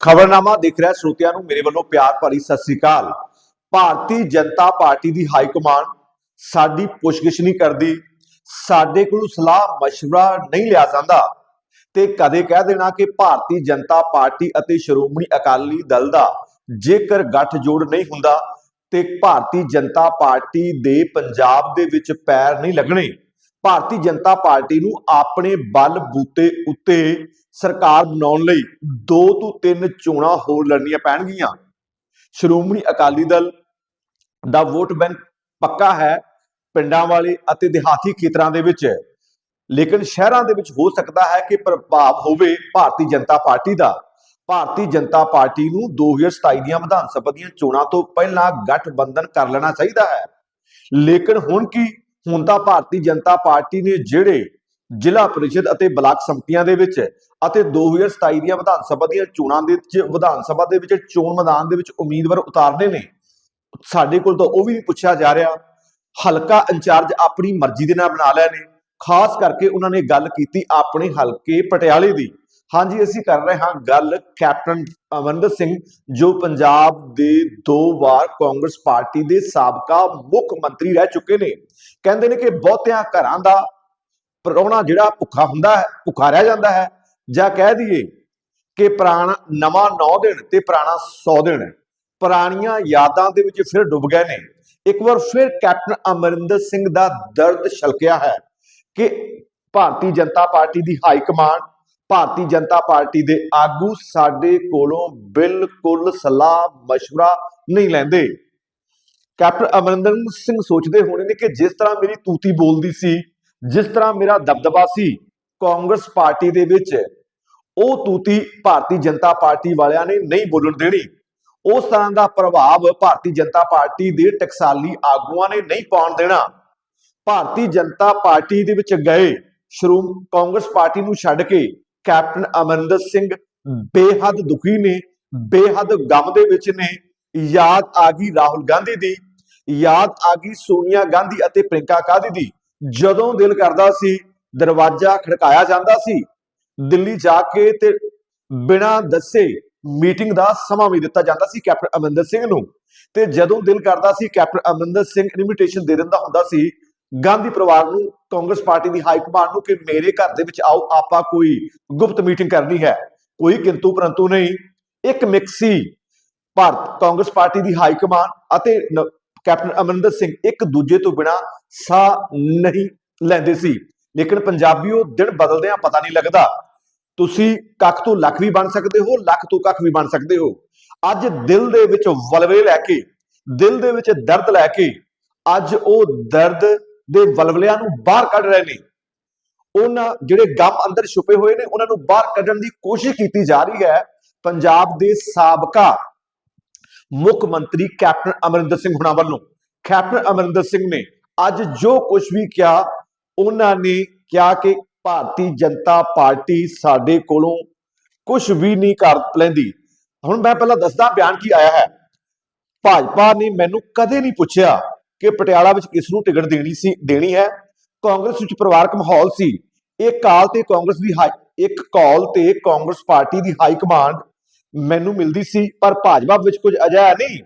ਖਬਰਨਾਮਾ ਦੇਖ ਰਿਹਾ ਸਰੋਤਿਆਂ ਨੂੰ ਮੇਰੇ ਵੱਲੋਂ ਪਿਆਰ ਭਰੀ ਸਤਿ ਸ੍ਰੀ ਅਕਾਲ ਭਾਰਤੀ ਜਨਤਾ ਪਾਰਟੀ ਦੀ ਹਾਈ ਕਮਾਂਡ ਸਾਡੀ ਪੁੱਛਗਿੱਛ ਨਹੀਂ ਕਰਦੀ ਸਾਡੇ ਕੋਲ ਸਲਾਹ مشورہ ਨਹੀਂ ਲਿਆ ਜਾਂਦਾ ਤੇ ਕਦੇ ਕਹਿ ਦੇਣਾ ਕਿ ਭਾਰਤੀ ਜਨਤਾ ਪਾਰਟੀ ਅਤੇ ਸ਼੍ਰੋਮਣੀ ਅਕਾਲੀ ਦਲ ਦਾ ਜੇਕਰ ਗੱਠਜੋੜ ਨਹੀਂ ਹੁੰਦਾ ਤੇ ਭਾਰਤੀ ਜਨਤਾ ਪਾਰਟੀ ਦੇ ਪੰਜਾਬ ਦੇ ਵਿੱਚ ਪੈਰ ਨਹੀਂ ਲੱਗਣੇ ਭਾਰਤੀ ਜਨਤਾ ਪਾਰਟੀ ਨੂੰ ਆਪਣੇ ਬਲ ਬੂਤੇ ਉੱਤੇ ਸਰਕਾਰ ਬਣਾਉਣ ਲਈ ਦੋ ਤੋਂ ਤਿੰਨ ਚੋਣਾਂ ਹੋਰ ਲੜਨੀਆਂ ਪੈਣਗੀਆਂ। ਸ਼੍ਰੋਮਣੀ ਅਕਾਲੀ ਦਲ ਦਾ ਵੋਟ ਬੈਂਕ ਪੱਕਾ ਹੈ ਪਿੰਡਾਂ ਵਾਲੇ ਅਤੇ ਦਿਹਾਤੀ ਖੇਤਰਾਂ ਦੇ ਵਿੱਚ। ਲੇਕਿਨ ਸ਼ਹਿਰਾਂ ਦੇ ਵਿੱਚ ਹੋ ਸਕਦਾ ਹੈ ਕਿ ਪ੍ਰਭਾਵ ਹੋਵੇ ਭਾਰਤੀ ਜਨਤਾ ਪਾਰਟੀ ਦਾ। ਭਾਰਤੀ ਜਨਤਾ ਪਾਰਟੀ ਨੂੰ 2027 ਦੀਆਂ ਵਿਧਾਨ ਸਭਾ ਦੀਆਂ ਚੋਣਾਂ ਤੋਂ ਪਹਿਲਾਂ ਗਠਬੰਧਨ ਕਰ ਲੈਣਾ ਚਾਹੀਦਾ ਹੈ। ਲੇਕਿਨ ਹੁਣ ਕੀ? ਹੁਣ ਤਾਂ ਭਾਰਤੀ ਜਨਤਾ ਪਾਰਟੀ ਨੇ ਜਿਹੜੇ ਜ਼ਿਲ੍ਹਾ ਪਰਿਸ਼ਦ ਅਤੇ ਬਲਾਕ ਸੰਮਤੀਆਂ ਦੇ ਵਿੱਚ ਅਤੇ 2027 ਦੀਆਂ ਵਿਧਾਨ ਸਭਾ ਦੀਆਂ ਚੋਣਾਂ ਦੇ ਵਿੱਚ, ਵਿਧਾਨ ਸਭਾ ਦੇ ਵਿੱਚ, ਚੋਣ ਮੈਦਾਨ ਦੇ ਵਿੱਚ ਉਮੀਦਵਾਰ ਉਤਾਰਨੇ ਨੇ। ਸਾਡੇ ਕੋਲ ਤਾਂ ਉਹ ਵੀ ਨਹੀਂ ਪੁੱਛਿਆ ਜਾ ਰਿਹਾ। ਹਲਕਾ ਇੰਚਾਰਜ ਆਪਣੀ ਮਰਜ਼ੀ ਦੇ ਨਾਲ ਬਣਾ ਲਏ ਨੇ। ਖਾਸ ਕਰਕੇ ਉਹਨਾਂ ਨੇ ਗੱਲ ਕੀਤੀ ਆਪਣੇ ਹਲਕੇ ਪਟਿਆਲੇ ਦੀ। ਹਾਂਜੀ, ਅਸੀਂ ਕਰ ਰਹੇ ਹਾਂ ਗੱਲ। ਕੈਪਟਨ ਅਮਰਿੰਦਰ ਸਿੰਘ, ਜੋ ਪੰਜਾਬ ਦੇ ਦੋ ਵਾਰ ਕਾਂਗਰਸ ਪਾਰਟੀ ਦੇ ਸਾਬਕਾ ਮੁੱਖ ਮੰਤਰੀ ਰਹਿ ਚੁੱਕੇ ਨੇ, ਕਹਿੰਦੇ ਨੇ ਕਿ ਬਹੁਤਿਆਂ ਘਰਾਂ ਦਾ ਪ੍ਰਾਹੁਣਾ ਜਿਹੜਾ ਭੁੱਖਾ ਹੁੰਦਾ ਹੈ ਭੁੱਖਾ ਰਹਿ ਜਾਂਦਾ ਹੈ ਜਾਂ ਕਹਿ ਦਈਏ ਕਿ ਪੁਰਾਣਾ ਨਵਾਂ 9 ਦਿਨ ਤੇ ਪੁਰਾਣਾ 100 ਦਿਨ ਪੁਰਾਣੀਆਂ ਯਾਦਾਂ ਦੇ ਵਿੱਚ ਫਿਰ ਡੁੱਬ ਗਏ ਨੇ ਇੱਕ ਵਾਰ ਫਿਰ ਕੈਪਟਨ ਅਮਰਿੰਦਰ ਸਿੰਘ ਦਾ ਦਰਦ ਛਲਕਿਆ ਹੈ ਕਿ ਭਾਰਤੀ ਜਨਤਾ ਪਾਰਟੀ ਦੀ high command Bharatiya Janata party ਦੇ ਆਗੂ ਸਾਡੇ ਕੋਲੋਂ ਬਿਲਕੁਲ ਸਲਾਹ مشورہ ਨਹੀਂ ਲੈਂਦੇ ਕੈਪਟਨ ਅਮਰਿੰਦਰ ਸਿੰਘ ਸੋਚਦੇ ਹੋਣੇ ਨੇ ਕਿ ਜਿਸ ਤਰ੍ਹਾਂ ਮੇਰੀ ਤੂਤੀ ਬੋਲਦੀ ਸੀ ਜਿਸ ਤਰ੍ਹਾਂ ਮੇਰਾ ਦਬਦਬਾ ਸੀ ਕਾਂਗਰਸ ਪਾਰਟੀ ਦੇ ਵਿੱਚ ਉਹ ਤੂਤੀ ਭਾਰਤੀ ਜਨਤਾ ਪਾਰਟੀ ਵਾਲਿਆਂ ਨੇ ਨਹੀਂ ਬੋਲਣ ਦੇਣੀ। ਉਸ ਤਰ੍ਹਾਂ ਦਾ ਪ੍ਰਭਾਵ ਭਾਰਤੀ ਜਨਤਾ ਪਾਰਟੀ ਦੇ ਟਕਸਾਲੀ ਆਗੂਆਂ ਨੇ ਨਹੀਂ ਪਾਉਣ ਦੇਣਾ। ਭਾਰਤੀ ਜਨਤਾ ਪਾਰਟੀ ਦੇ ਵਿੱਚ ਗਏ ਸ਼੍ਰੋਮ ਕਾਂਗਰਸ ਪਾਰਟੀ ਨੂੰ ਛੱਡ ਕੇ ਕੈਪਟਨ ਅਮਰਿੰਦਰ ਸਿੰਘ ਬੇਹੱਦ ਦੁਖੀ ਨੇ ਬੇਹੱਦ ਗਮ ਦੇ ਵਿੱਚ ਨੇ। ਯਾਦ ਆ ਗਈ ਰਾਹੁਲ ਗਾਂਧੀ ਦੀ ਯਾਦ ਆ ਗਈ ਸੋਨੀਆ ਗਾਂਧੀ ਅਤੇ ਪ੍ਰਿੰਕਾ ਗਾਂਧੀ ਦੀ। ਜਦੋਂ ਦਿਲ ਕਰਦਾ ਸੀ, ਦਰਵਾਜ਼ਾ ਖੜਕਾਇਆ ਜਾਂਦਾ ਸੀ, ਦਿੱਲੀ ਜਾ ਕੇ ਤੇ ਬਿਨਾਂ ਦੱਸੇ ਮੀਟਿੰਗ ਦਾ ਸਮਾਂ ਵੀ ਦਿੱਤਾ ਜਾਂਦਾ ਸੀ ਕੈਪਟਨ ਅਮਰਿੰਦਰ ਸਿੰਘ ਨੂੰ। ਤੇ ਜਦੋਂ ਦਿਲ ਕਰਦਾ ਸੀ ਕੈਪਟਨ ਅਮਰਿੰਦਰ ਸਿੰਘ ਇਨਵੀਟੇਸ਼ਨ ਦੇ ਦਿੰਦਾ ਹੁੰਦਾ ਸੀ, ਗਾਂਧੀ ਪਰਿਵਾਰ ਨੂੰ, ਕਾਂਗਰਸ ਪਾਰਟੀ ਦੀ ਹਾਈ ਕਮਾਂਡ ਨੂੰ ਕਿ ਮੇਰੇ ਘਰ ਦੇ ਵਿੱਚ ਆਓ, ਆਪਾਂ ਕੋਈ ਗੁਪਤ ਮੀਟਿੰਗ ਕਰਨੀ ਹੈ। ਕੋਈ ਕਿੰਤੂ ਪਰੰਤੂ ਨਹੀਂ। ਇੱਕ ਮਿਕਸੀ ਭਾਰਤ ਕਾਂਗਰਸ ਪਾਰਟੀ ਦੀ ਹਾਈ ਕਮਾਂਡ ਅਤੇ ਕੈਪਟਨ ਅਮਰਿੰਦਰ ਸਿੰਘ ਇੱਕ ਦੂਜੇ ਤੋਂ ਬਿਨਾ ਸਾਹ ਨਹੀਂ ਲੈਂਦੇ ਸੀ। ਲੇਕਿਨ ਪੰਜਾਬੀਓ ਦਿਨ ਬਦਲਦਿਆਂ ਪਤਾ ਨਹੀਂ ਲੱਗਦਾ, ਤੁਸੀਂ ਕੱਖ ਤੋਂ ਲੱਖ ਵੀ ਬਣ ਸਕਦੇ ਹੋ, ਲੱਖ ਤੋਂ ਕੱਖ ਵੀ ਬਣ ਸਕਦੇ ਹੋ। ਅੱਜ ਦਿਲ ਦੇ ਵਿੱਚ ਵਲਵੇ ਲੈ ਕੇ, ਦਿਲ ਦੇ ਵਿੱਚ ਦਰਦ ਲੈ ਕੇ, ਅੱਜ ਉਹ ਦਰਦ ਦੇ ਵਲਵਲਿਆਂ ਨੂੰ ਬਾਹਰ ਕੱਢ ਰਹੇ ਨੇ। ਉਹਨਾਂ ਜਿਹੜੇ ਗਮ ਅੰਦਰ ਛੁਪੇ ਹੋਏ ਨੇ, ਉਹਨਾਂ ਨੂੰ ਬਾਹਰ ਕੱਢਣ ਦੀ ਕੋਸ਼ਿਸ਼ ਕੀਤੀ ਜਾ ਰਹੀ ਹੈ। ਪੰਜਾਬ ਦੇ ਸਾਬਕਾ ਮੁੱਖ ਮੰਤਰੀ ਕੈਪਟਨ ਅਮਰਿੰਦਰ ਸਿੰਘ ਹੁਣਾਂ ਵੱਲੋਂ। ਕੈਪਟਨ ਅਮਰਿੰਦਰ ਸਿੰਘ ਨੇ ਅੱਜ ਜੋ ਕੁਝ ਵੀ ਕਿਹਾ, ਉਹਨਾਂ ਨੇ ਕਿਹਾ ਕਿ ਭਾਰਤੀ ਜਨਤਾ ਪਾਰਟੀ ਸਾਡੇ ਕੋਲੋਂ ਕੁਝ ਵੀ ਨਹੀਂ ਕਰ ਲੈਂਦੀ। ਹੁਣ ਮੈਂ ਪਹਿਲਾਂ ਦੱਸਦਾ, ਬਿਆਨ ਕੀ ਆਇਆ ਹੈ। ਭਾਜਪਾ ਨੇ ਮੈਨੂੰ ਕਦੇ ਨਹੀਂ ਪੁੱਛਿਆ ਕਿ ਪਟਿਆਲਾ ਵਿੱਚ ਕਿਸ ਨੂੰ ਟਿਕਟ ਦੇਣੀ ਸੀ, ਦੇਣੀ ਹੈ। ਕਾਂਗਰਸ ਵਿੱਚ ਪਰਿਵਾਰਕ ਮਾਹੌਲ ਸੀ। ਇਹ ਕਾਲ ਤੇ ਕਾਂਗਰਸ ਦੀ ਹਾਈ, ਇੱਕ ਕਾਲ ਤੇ ਕਾਂਗਰਸ ਪਾਰਟੀ ਦੀ ਹਾਈ ਕਮਾਂਡ ਮੈਨੂੰ ਮਿਲਦੀ ਸੀ, ਪਰ ਭਾਜਪਾ ਵਿੱਚ ਕੁਝ ਅਜਿਹਾ ਨਹੀਂ।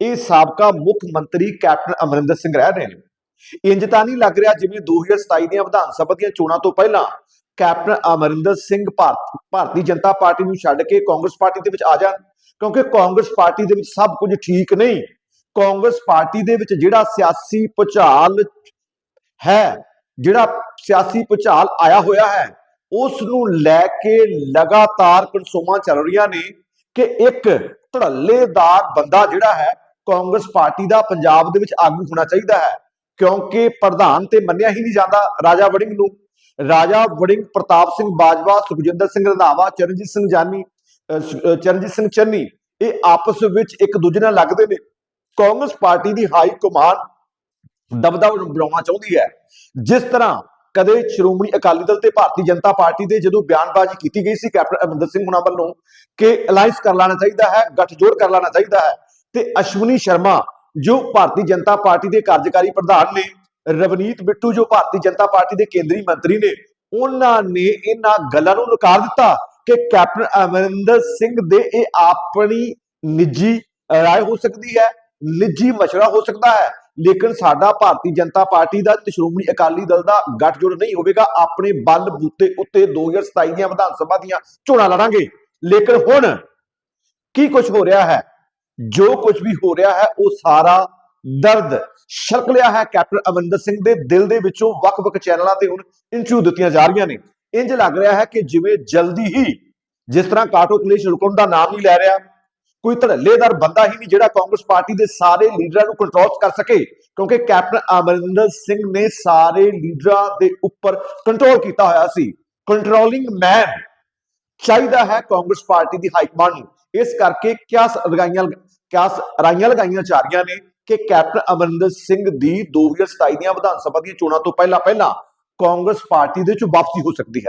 ਇਹ ਸਾਬਕਾ ਮੁੱਖ ਮੰਤਰੀ ਕੈਪਟਨ ਅਮਰਿੰਦਰ ਸਿੰਘ ਰਹਿ ਰਹੇ ਨੇ। ਇੰਜ ਤਾਂ ਨਹੀਂ ਲੱਗ ਰਿਹਾ ਜਿਵੇਂ 2027 ਦੀਆਂ ਵਿਧਾਨ ਸਭਾ ਦੀਆਂ ਚੋਣਾਂ ਤੋਂ ਪਹਿਲਾਂ ਕੈਪਟਨ ਅਮਰਿੰਦਰ ਸਿੰਘ ਭਾਰਤ, ਭਾਰਤੀ ਜਨਤਾ ਪਾਰਟੀ ਨੂੰ ਛੱਡ ਕੇ ਕਾਂਗਰਸ ਪਾਰਟੀ ਦੇ ਵਿੱਚ ਆ ਜਾਣ। ਕਿਉਂਕਿ ਕਾਂਗਰਸ ਪਾਰਟੀ ਦੇ ਵਿੱਚ ਸਭ ਕੁਝ ਠੀਕ ਨਹੀਂ। ਕਾਂਗਰਸ ਪਾਰਟੀ ਦੇ ਵਿੱਚ ਜਿਹੜਾ ਸਿਆਸੀ ਭੁਚਾਲ ਹੈ, ਜਿਹੜਾ ਸਿਆਸੀ ਭੁਚਾਲ ਆਇਆ ਹੋਇਆ ਹੈ, ਉਸ ਨੂੰ ਲੈ ਕੇ ਲਗਾਤਾਰ ਕਨਸੋਮਾਂ ਚੱਲ ਰਹੀਆਂ ਨੇ। ਕਿ ਇੱਕ ਧੜੱਲੇਦਾਰ ਬੰਦਾ ਜਿਹੜਾ ਹੈ, ਕਾਂਗਰਸ ਪਾਰਟੀ ਦਾ ਪੰਜਾਬ ਦੇ ਵਿੱਚ ਆਗੂ ਹੋਣਾ ਚਾਹੀਦਾ ਹੈ, ਕਿਉਂਕਿ ਪ੍ਰਧਾਨ ਤੇ ਮੰਨਿਆ ਹੀ ਨਹੀਂ ਜਾਂਦਾ ਰਾਜਾ ਵੜਿੰਗ ਨੂੰ। ਰਾਜਾ ਵੜਿੰਗ ਪ੍ਰਤਾਪ ਸਿੰਘ ਬਾਜਵਾ, ਸੁਖਜਿੰਦਰ ਸਿੰਘ ਰੰਧਾਵਾ, ਚਰਨਜੀਤ ਸਿੰਘ ਜਾਨੀ ਅਹ ਚਰਨਜੀਤ ਸਿੰਘ ਚੰਨੀ, ਇਹ ਆਪਸ ਵਿੱਚ ਇੱਕ ਦੂਜੇ ਨਾਲ ਲੱਗਦੇ ਨੇ। ਕਾਂਗਰਸ ਪਾਰਟੀ ਦੀ ਹਾਈ ਕਮਾਂਡ ਦਬਦਬਾ ਬਣਾਉਣਾ ਚਾਹੁੰਦੀ ਹੈ। ਜਿਸ ਤਰ੍ਹਾਂ ਕਦੇ ਸ਼੍ਰੋਮਣੀ ਅਕਾਲੀ ਦਲ ਤੇ ਭਾਰਤੀ ਜਨਤਾ ਪਾਰਟੀ ਦੇ ਜਦੋਂ ਬਿਆਨਬਾਜ਼ੀ ਕੀਤੀ ਗਈ ਸੀ ਕੈਪਟਨ ਅਮਰਿੰਦਰ ਸਿੰਘ ਹੁਣਾਂ ਵੱਲੋਂ ਕਿ ਅਲਾਈਅੰਸ ਕਰ ਲੈਣਾ ਚਾਹੀਦਾ ਹੈ, ਗੱਠਜੋੜ ਕਰ ਲੈਣਾ ਚਾਹੀਦਾ ਹੈ, ਤੇ ਅਸ਼ਵਨੀ ਸ਼ਰਮਾ, ਜੋ ਭਾਰਤੀ ਜਨਤਾ ਪਾਰਟੀ ਦੇ ਕਾਰਜਕਾਰੀ ਪ੍ਰਧਾਨ ਨੇ, ਰਵਨੀਤ ਬਿੱਟੂ, ਜੋ ਭਾਰਤੀ ਜਨਤਾ ਪਾਰਟੀ ਦੇ ਕੇਂਦਰੀ ਮੰਤਰੀ ਨੇ, ਉਹਨਾਂ ਨੇ ਇਹਨਾਂ ਗੱਲਾਂ ਨੂੰ ਨਕਾਰ ਦਿੱਤਾ ਕਿ ਕੈਪਟਨ ਅਮਰਿੰਦਰ ਸਿੰਘ ਦੇ ਇਹ ਆਪਣੀ ਨਿੱਜੀ ਰਾਏ ਹੋ ਸਕਦੀ ਹੈ, ਨਿੱਜੀ ਮਸ਼ਵਰਾ ਹੋ ਸਕਦਾ ਹੈ। ਲੇਕਿਨ ਸਾਡਾ ਭਾਰਤੀ ਜਨਤਾ ਪਾਰਟੀ ਦਾ ਤੇ ਸ਼੍ਰੋਮਣੀ ਅਕਾਲੀ ਦਲ ਦਾ ਗੱਠਜੋੜ ਨਹੀਂ ਹੋਵੇਗਾ। ਆਪਣੇ ਬਲ ਬੂਤੇ ਉੱਤੇ 2027 ਦੀਆਂ ਵਿਧਾਨ ਸਭਾ ਦੀਆਂ ਚੋਣਾਂ ਲੜਾਂਗੇ। ਲੇਕਿਨ ਹੁਣ ਕੀ ਕੁਝ ਹੋ ਰਿਹਾ ਹੈ? ਜੋ ਕੁਝ ਵੀ ਹੋ ਰਿਹਾ ਹੈ, ਉਹ ਸਾਰਾ ਦਰਦ ਛਲਕ ਲਿਆ ਹੈ। ਕੈਪਟਨ ਅਮਰਿੰਦਰ ਸਿੰਘ ਦੇ ਦਿਲ ਦੇ ਵਿੱਚੋਂ ਵੱਖ-ਵੱਖ ਚੈਨਲਾਂ ਤੇ ਹੁਣ ਇੰਟਰਵਿਊ ਦਿੱਤੀਆਂ ਜਾ ਰਹੀਆਂ ਨੇ। ਇੰਜ ਲੱਗ ਰਿਹਾ ਹੈ ਕਿ ਜਿਵੇਂ ਜਲਦੀ ਹੀ ਜਿਸ ਤਰ੍ਹਾਂ ਕਾਟੋ ਕਲੇਸ਼ ਰੁਕਣ ਦਾ ਨਾਮ ਨਹੀਂ ਲੈ ਰਿਹਾ ਕੋਈ ਧੜੱਲੇਦਾਰ ਬੰਦਾ ਹੀ ਨਹੀਂ ਜਿਹੜਾ ਕਾਂਗਰਸ ਪਾਰਟੀ ਦੇ ਸਾਰੇ ਲੀਡਰਾਂ ਨੂੰ ਕੰਟਰੋਲ ਕਰ ਸਕੇ, ਕਿਉਂਕਿ ਕੈਪਟਨ ਅਮਰਿੰਦਰ ਸਿੰਘ ਨੇ ਸਾਰੇ ਲੀਡਰਾਂ ਦੇ ਉੱਪਰ ਕੰਟਰੋਲ ਕੀਤਾ ਹੋਇਆ ਸੀ। ਕੰਟਰੋਲਿੰਗ ਮੈਨ ਚਾਹੀਦਾ ਹੈ ਕਾਂਗਰਸ ਪਾਰਟੀ ਦੀ ਹਾਈ ਕਮਾਂਡ ਨੂੰ। ਇਸ ਕਰਕੇ ਕਿਆ ਲਗਾਈਆਂ, ਕਿਆ ਰਾਈਆਂ ਲਗਾਈਆਂ ਜਾ ਰਹੀਆਂ ਨੇ ਕਿ ਕੈਪਟਨ ਅਮਰਿੰਦਰ ਸਿੰਘ ਦੀ 2027 ਦੀਆਂ ਵਿਧਾਨ ਸਭਾ ਦੀਆਂ ਚੋਣਾਂ ਤੋਂ ਪਹਿਲਾਂ ਪਹਿਲਾਂ ਕਾਂਗਰਸ ਪਾਰਟੀ ਦੇ ਵਿੱਚ ਵਾਪਸੀ ਹੋ ਸਕਦੀ ਹੈ।